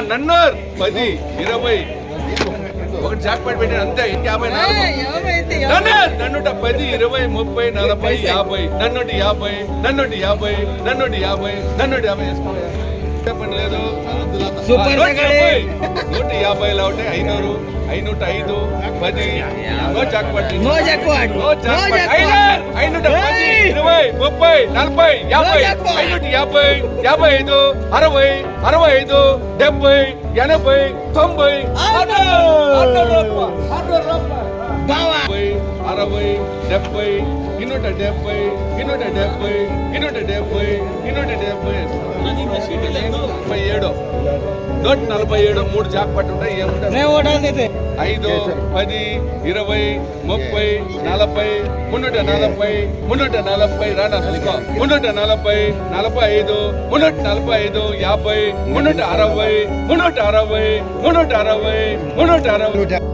నన్నూర్! పది ఇరవై. ఒకటి జాక్పాట్ పెట్టాడు అంతే యాభై నన్నుట పది ఇరవై ముప్పై నలభై యాభై. నన్నుటి యాభై నన్నుటి యాభై నన్నుటి యాభై నన్నుటి యాభై వేసుకోవాలి. చెప్పండి లేదు. నూట యాభైలో ఒకటి ఐనూరు ఐనూట ఐదు పది. No jackpot. No jackpot. No jackpot. ముప్పై నలభై యాభై. ఐనూటి యాభై యాభై ఐదు అరవై అరవై ఐదు డెబ్బై ఎనభై తొంభై. అరవై డెబ్బై ఇన్నూట డెబ్బై ఇన్నూట డెబ్బై ఇన్నూట డెబ్బై ఇన్నూట డెబ్బై. ముప్పై ఏడు. నూట నలభై ఏడు మూడు ఉంటాయి ఏముంటాయి ఓటాల్సి ఐదు పది ఇరవై ముప్పై నలభై మున్నూట నలభై మున్నూట నలభై రానా చూసుకో. మున్నూట నలభై నలభై ఐదు మున్నూట నలభై ఐదు యాభై మున్నూట అరవై మున్నూట అరవై మున్నూట అరవై మున్నూట అరవై.